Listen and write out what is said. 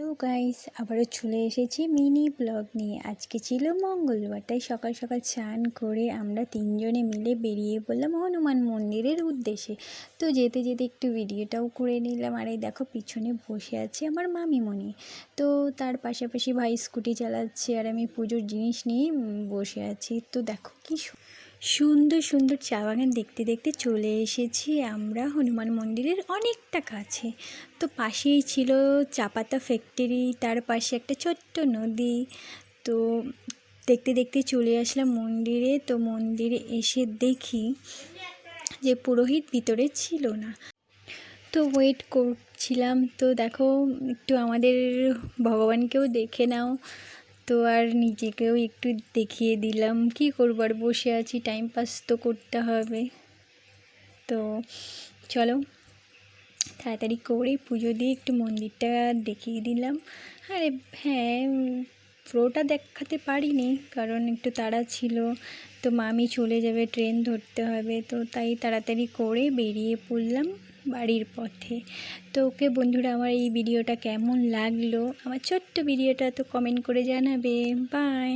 Hello guys, আবারও চলে এসেছি মিনি ব্লগ নিয়ে। আজকে ছিল মঙ্গলবার, তাই সকাল সকাল চান করে আমরা তিনজনে মিলে বেরিয়ে পড়লাম হনুমান মন্দিরের উদ্দেশ্যে। তো যেতে যেতে একটু ভিডিওটাও করে নিলাম। আর এই দেখো, পিছনে বসে আছে আমার মামিমণি। তো তার পাশাপাশি ভাই স্কুটি চালাচ্ছে আর আমি পুজোর জিনিস নিয়ে বসে আছি। তো দেখো কি সুন্দর সুন্দর চা বাগান দেখতে দেখতে চলে এসেছি আমরা হনুমান মন্দিরের অনেকটা কাছে। তো পাশেই ছিল চা পাতা ফ্যাক্টরি তার পাশে একটা ছোট্ট নদী। তো দেখতে দেখতে চলে আসলাম মন্দিরে। তো মন্দিরে এসে দেখি যে পুরোহিত ভিতরে ছিল না। তো ওয়েট করছিলাম। তো দেখো, একটু আমাদের ভগবানকেও দেখে নাও। তো আর নিজেকেও একটু দেখিয়ে দিলাম। কি করব? আর বসে আছি টাইম পাস তো করতে হবে। তো চলো, তাড়াতাড়ি করে পুজো দিয়ে একটু মন্দিরটা দেখিয়ে দিলাম। আরে হ্যাঁ পুরোটা দেখাতে পারিনি, কারণ একটু তাড়া ছিল। তো মামি চলে যাবে ট্রেন ধরতে হবে। তো তাই তাড়াতাড়ি করে বেরিয়ে পড়লাম। বাড়ির পথে। তো ওকে বন্ধুরা, আমার এই ভিডিওটা কেমন লাগল? আমার ছোট্ট ভিডিওটা তো কমেন্ট করে জানাবে। বাই